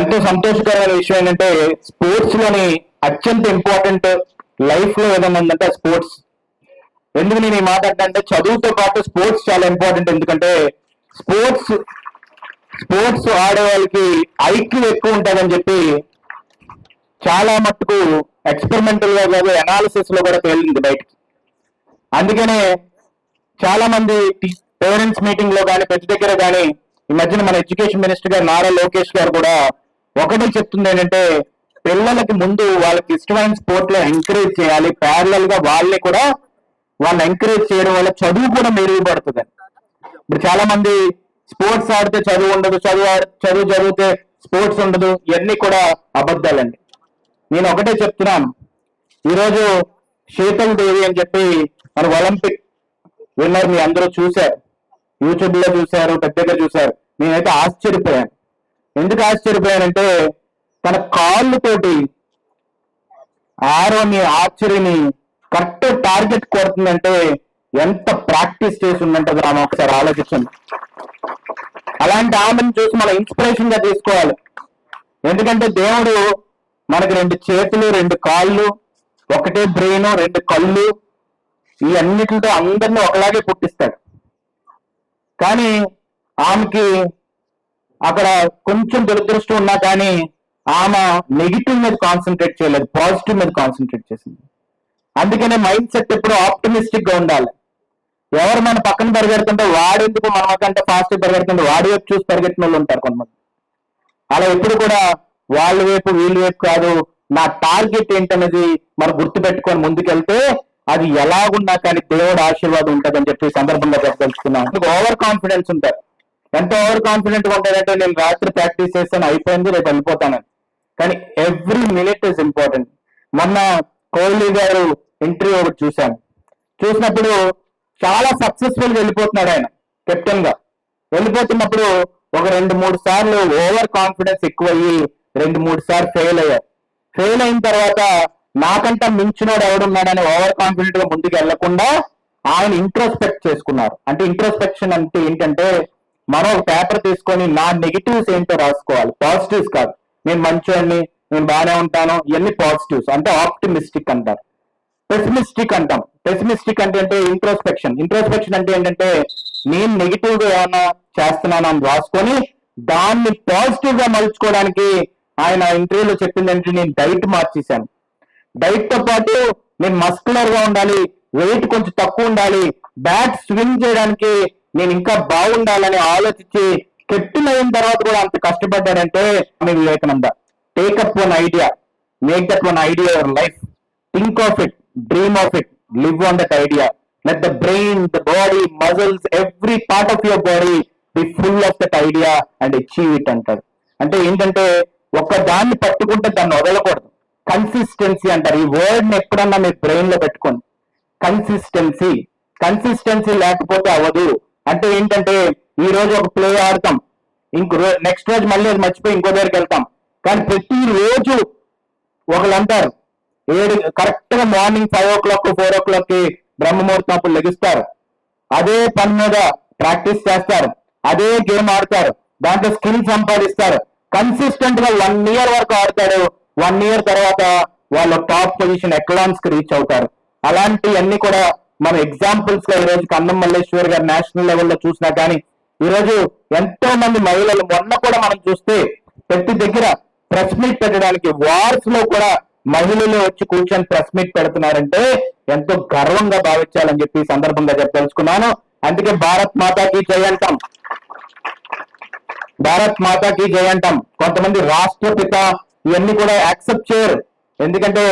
ఎంతో సంతోషకరమైన విషయం ఏంటంటే స్పోర్ట్స్లోని అత్యంత ఇంపార్టెంట్ లైఫ్లో ఏదైనా ఉందంటే స్పోర్ట్స్ ఎందుకు నేను ఈ మాట అంటే చదువుతో పాటు స్పోర్ట్స్ చాలా ఇంపార్టెంట్ ఎందుకంటే స్పోర్ట్స్ స్పోర్ట్స్ ఆడే వాళ్ళకి ఐక్యూ ఎక్కువ ఉంటుందని చెప్పి చాలా మట్టుకు ఎక్స్పెరిమెంటల్గా కాదు అనాలిసిస్లో కూడా తేలింది బయటికి. అందుకనే చాలా మంది పేరెంట్స్ మీటింగ్లో కానీ పెద్ద దగ్గర కానీ ఈ మధ్యన మన ఎడ్యుకేషన్ మినిస్టర్ గారు నారా లోకేష్ గారు కూడా ఒకటే చెప్తుంది ఏంటంటే పిల్లలకి ముందు వాళ్ళకి ఇష్టమైన స్పోర్ట్లో ఎంకరేజ్ చేయాలి. ప్యారలల్గా వాళ్ళని కూడా వాళ్ళని ఎంకరేజ్ చేయడం వల్ల చదువు కూడా మెరుగుపడుతుంది. ఇప్పుడు చాలా మంది స్పోర్ట్స్ ఆడితే చదువు ఉండదు చదువు చదువు చదివితే స్పోర్ట్స్ ఉండదు ఇవన్నీ కూడా అబద్ధాలండి. నేను ఒకటే చెప్తున్నాను. ఈరోజు శీతల్ దేవి అని చెప్పి మన ఒలింపిక్ విన్నర్ మీ అందరూ చూశారు. యూట్యూబ్లో చూశారు పెద్దగా చూశారు. నేనైతే ఆశ్చర్యపోయాను. ఎందుకు ఆశ్చర్యపోయానంటే తన కాళ్ళతోటి ఆరోని ఆర్చరీని కరెక్ట్ టార్గెట్ కొడుతుందంటే ఎంత ప్రాక్టీస్ చేసి ఉందంటే ఆమె ఒకసారి ఆలోచించండి. అలాంటి ఆమెను చూసి మనం ఇన్స్పిరేషన్గా తీసుకోవాలి. ఎందుకంటే దేవుడు మనకి రెండు చేతులు రెండు కాళ్ళు ఒకటే బ్రెయిన్ రెండు కళ్ళు ఈ అన్నిటితో అందరినీ ఒకలాగే పుట్టిస్తాడు. కానీ ఆమెకి అక్కడ కొంచెం దురదృష్టం ఉన్నా కానీ ఆమె నెగిటివ్ మీద కాన్సన్ట్రేట్ చేయలేదు పాజిటివ్ మీద కాన్సన్ట్రేట్ చేసింది. అందుకనే మైండ్ సెట్ ఎప్పుడు ఆప్టమిస్టిక్గా ఉండాలి. ఎవరు మన పక్కన పరిగెడుతుంటే వాడెందుకు మన కంటే ఫాస్ట్ పరిగెడుతుంటే వాడి వైపు చూసి పరిగెట్టిన వాళ్ళు ఉంటారు కొంతమంది. అలా ఎప్పుడు కూడా వాళ్ళ వైపు వీళ్ళ వైపు కాదు నా టార్గెట్ ఏంటనేది మనం గుర్తు పెట్టుకొని ముందుకెళ్తే అది ఎలాగున్నా కానీ దేవుడు ఆశీర్వాదం ఉంటుందని చెప్పి సందర్భంగా చెప్పదలుచుకున్నాం ఓవర్ కాన్ఫిడెన్స్ ఉంటారు. ఎంత ఓవర్ కాన్ఫిడెంట్గా నేను రాత్రి ప్రాక్టీస్ చేస్తాను అయిపోయింది రేపు వెళ్ళిపోతానని కానీ ఎవ్రీ మినిట్ ఇస్ ఇంపార్టెంట్ మొన్న కోహ్లీ గారు ఇంటర్వ్యూ ఒకటి చూశాను. చూసినప్పుడు చాలా సక్సెస్ఫుల్ వెళ్ళిపోతున్నాడు ఆయన కెప్టెన్గా. వెళ్ళిపోతున్నప్పుడు ఒక రెండు మూడు సార్లు ఓవర్ కాన్ఫిడెన్స్ ఎక్కువయ్యి రెండు మూడు సార్లు ఫెయిల్ అయ్యారు. ఫెయిల్ అయిన తర్వాత నాకంటే మించినోడు ఎవడున్నాడని ఓవర్ కాన్ఫిడెంట్గా ముందుకు వెళ్ళకుండా ఆయన ఇంట్రోస్పెక్ట్ చేసుకున్నారు. అంటే ఇంట్రోస్పెక్షన్ అంటే ఏంటంటే మనం ఒక పేపర్ తీసుకొని నా నెగిటివ్స్ ఏంటో రాసుకోవాలి. పాజిటివ్స్ కాదు. నేను మంచోడిని నేను బాగానే ఉంటాను ఇవన్నీ పాజిటివ్స్ అంటే ఆప్టిమిస్టిక్ అంటారు. పెసిమిస్టిక్ అంటాం. పెసిమిస్టిక్ అంటే అంటే ఇంట్రోస్పెక్షన్ ఇంట్రోస్పెక్షన్ అంటే ఏంటంటే నేను నెగిటివ్గా ఏమైనా చేస్తున్నాను అని రాసుకొని దాన్ని పాజిటివ్గా మలుచుకోవడానికి ఆయన ఇంటర్వ్యూలో చెప్పింది ఏంటంటే నేను డైట్ మార్చేశాను. డైట్తో పాటు నేను మస్కులర్గా ఉండాలి వెయిట్ కొంచెం తక్కువ ఉండాలి బ్యాట్ స్వింగ్ చేయడానికి నేను ఇంకా బాగుండాలని ఆలోచించి కెప్టెన్ అయిన తర్వాత కూడా అంత కష్టపడ్డాడంటే Swami Vivekananda. Take up one idea make that one idea your life think of it dream of it live on that idea let the brain the body muscles every part of your body be full of that idea and achieve it అంటారు అంటే ఏంటంటే ఒక్క దాన్ని పట్టుకుంటే దాన్ని వదలకూడదు. Consistency అంటారు. ఈ వర్డ్ని ఎప్పుడన్నా మీ బ్రెయిన్లో పెట్టుకోండి. కన్సిస్టెన్సీ కన్సిస్టెన్సీ లేకపోతే అవ్వదు. అంటే ఏంటంటే ఈ రోజు ఒక ప్లే ఆడతాం. ఇంకో నెక్స్ట్ రోజు మళ్ళీ అది మర్చిపోయి ఇంకో దగ్గరికి వెళ్తాం. కానీ ప్రతి రోజు ఒకళ్ళు అంటారు ఏడు కరెక్ట్గా morning five o'clock four ఓ క్లాక్కి బ్రహ్మముహూర్తం అప్పుడు లెగిస్తారు. అదే పని మీద ప్రాక్టీస్ చేస్తారు. అదే గేమ్ ఆడతారు. దాంట్లో స్కిల్ సంపాదిస్తారు. కన్సిస్టెంట్గా వన్ ఇయర్ వరకు ఆడతాడు. వన్ ఇయర్ తర్వాత వాళ్ళ టాప్ పొజిషన్ ఎకలాన్స్కి రీచ్ అవుతారు. అలాంటి అన్ని కూడా మన ఎగ్జాంపుల్స్గా ఈ రోజు కన్నం మల్లేశ్వర్ గారు నేషనల్ లెవెల్లో చూసినా కానీ ఈరోజు ఎంతో మంది మహిళలు మొన్న కూడా మనం చూస్తే ప్రతి దగ్గర ప్రెస్ మీట్ పెట్టడానికి వార్స్లో కూడా మహిళలు వచ్చి కూర్చొని ప్రెస్ మీట్ పెడుతున్నారంటే ఎంతో గర్వంగా భావించాలని చెప్పి సందర్భంగా చెప్పదలుచుకున్నాను. అందుకే భారత్ మాతాకి జై అంటాం. భారత్ మాతాకి జై అంటాం. కొంతమంది రాష్ట్రపిత ఇవన్నీ కూడా యాక్సెప్ట్ చేయరు. ఎందుకంటే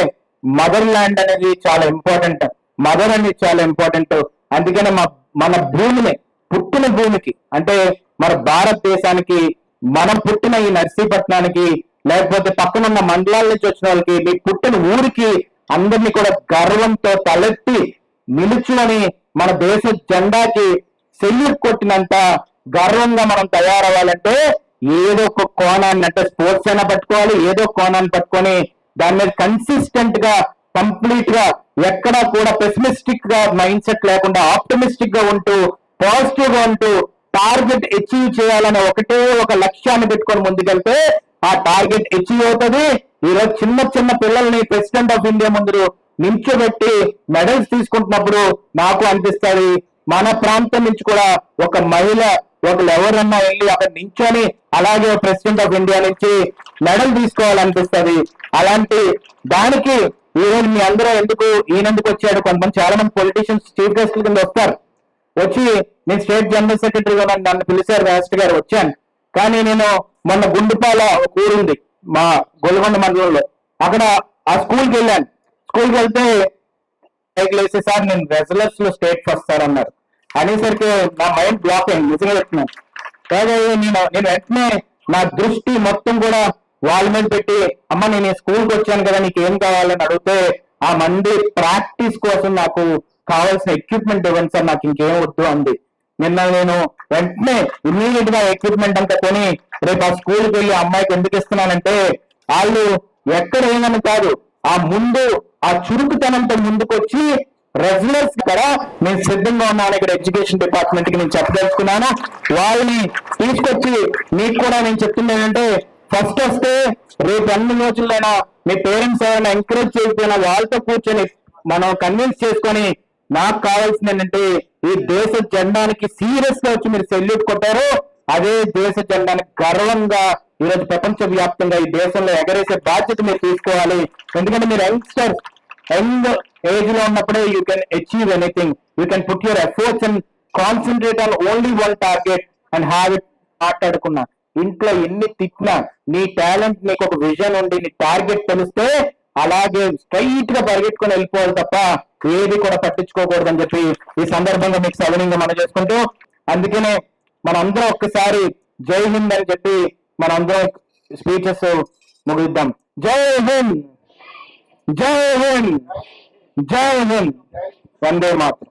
మదర్ ల్యాండ్ అనేది చాలా ఇంపార్టెంట్ మదర్ అనేది చాలా ఇంపార్టెంట్. అందుకనే మా మన భూమిని పుట్టిన భూమికి అంటే మన భారతదేశానికి మనం పుట్టిన ఈ నర్సీపట్నానికి లేకపోతే పక్కనున్న మండలాల నుంచి వచ్చిన వాళ్ళకి మీ పుట్టిన ఊరికి అందరినీ కూడా గర్వంతో తలెత్తి నిలుచుని మన దేశ జెండాకి సెల్యూట్ కొట్టినంత గర్వంగా మనం తయారవ్వాలంటే ఏదో ఒక కోణాన్ని అంటే స్పోర్ట్స్ అయినా పట్టుకోవాలి ఏదో కోణాన్ని పట్టుకొని దాని మీద కన్సిస్టెంట్గా కంప్లీట్గా ఎక్కడా కూడా పెసిమిస్టిక్గా మైండ్ సెట్ లేకుండా ఆప్టమిస్టిక్గా ఉంటూ పాజిటివ్గా ఉంటూ టార్గెట్ అచీవ్ చేయాలనే ఒకటే ఒక లక్ష్యాన్ని పెట్టుకొని ముందుకెళ్తే ఆ టార్గెట్ అచీవ్ అవుతుంది. ఈరోజు చిన్న చిన్న పిల్లల్ని ప్రెసిడెంట్ ఆఫ్ ఇండియా ముందు నించోబెట్టి మెడల్స్ తీసుకుంటున్నప్పుడు నాకు అనిపిస్తుంది. మన ప్రాంతం నుంచి కూడా ఒక మహిళ ఒక ఎవరన్నా వెళ్ళి అక్కడ నించొని అలాగే ప్రెసిడెంట్ ఆఫ్ ఇండియా నుంచి మెడల్ తీసుకోవాలనిపిస్తుంది. అలాంటి దానికి ఈరోజు మీ అందరూ ఎందుకు ఈయనెందుకు వచ్చాడు? కొంతమంది చాలా మంది పొలిటీషియన్స్ చీఫ్ గెస్ట్ల కింద వస్తారు. వచ్చి నేను స్టేట్ జనరల్ సెక్రటరీగా నన్ను పిలిచారు రాష్ట్ర గారు వచ్చాను. కానీ నేను మొన్న గుండుపాల ఒక ఊరుంది మా గొల్లగొండ మండలంలో. అక్కడ ఆ స్కూల్కి వెళ్ళాను. స్కూల్కి వెళ్తే సైకిల్ వేసే సార్ నేను రెజలర్స్లో స్టేట్ ఫస్ట్ సార్ అన్నారు. అనేసరికి నా మైండ్ బ్లాక్ అయింది. నిజంగా చెప్తున్నాను. నేను నేను వెంటనే నా దృష్టి మొత్తం కూడా వాళ్ళ మీద పెట్టి అమ్మ నేను స్కూల్కి వచ్చాను కదా నీకు ఏం కావాలని అడిగితే ఆ మంది ప్రాక్టీస్ కోసం నాకు కావాల్సిన ఎక్విప్మెంట్ ఇవ్వండి సార్ నాకు ఇంకేం వద్దు అంది. నిన్న నేను వెంటనే ఇమ్మీడియట్గా ఎక్విప్మెంట్ అంతా కొని రేపు ఆ స్కూల్కి వెళ్ళి అమ్మాయికి ఎందుకు ఇస్తున్నానంటే వాళ్ళు ఎక్కడ ఏమని కాదు ఆ ముందు ఆ చురుకుతనంతో ముందుకొచ్చి రెగ్యులర్స్ కూడా నేను సిద్ధంగా ఉన్నాను ఇక్కడ ఎడ్యుకేషన్ డిపార్ట్మెంట్కి నేను చెప్పదలుచుకున్నాను వాళ్ళని తీసుకొచ్చి మీకు కూడా నేను చెప్తుంది ఏంటంటే ఫస్ట్ వస్తే రేపు అన్ని రోజులైనా మీ పేరెంట్స్ ఎవరైనా ఎంకరేజ్ చేయకపోయినా వాళ్ళతో కూర్చొని మనం కన్విన్స్ చేసుకొని నాకు కావాల్సింది ఏంటంటే ఈ దేశ జెండానికి సీరియస్గా వచ్చి మీరు సెల్యూట్ కొట్టారు. అదే దేశ జెండానికి గర్వంగా ఈరోజు ప్రపంచ వ్యాప్తంగా ఈ దేశంలో ఎగరేసే బాధ్యత మీరు తీసుకోవాలి. ఎందుకంటే మీరు యంగ్స్టర్ యంగ్ ఏజ్లో ఉన్నప్పుడే you can achieve anything you can put your efforts and concentrate on only one target and have it మాట్లాడుకున్నా ఇంట్లో ఎన్ని తిట్టినా నీ టాలెంట్ నీకు ఒక విజన్ ఉండి నీ టార్గెట్ తెలిస్తే అలాగే స్ట్రైట్గా పరిగెట్టుకుని వెళ్ళిపోవాలి తప్ప ఏది కూడా పట్టించుకోకూడదు అని చెప్పి ఈ సందర్భంగా మీకు సవినీయంగా మనం చేసుకుంటూ అందుకనే మనందరం ఒక్కసారి జై హింద్ అని చెప్పి మనందరం స్పీచెస్ ముగిద్దాం. జై హింద్! జై హింద్! జై హింద్! వందే మాత్రం.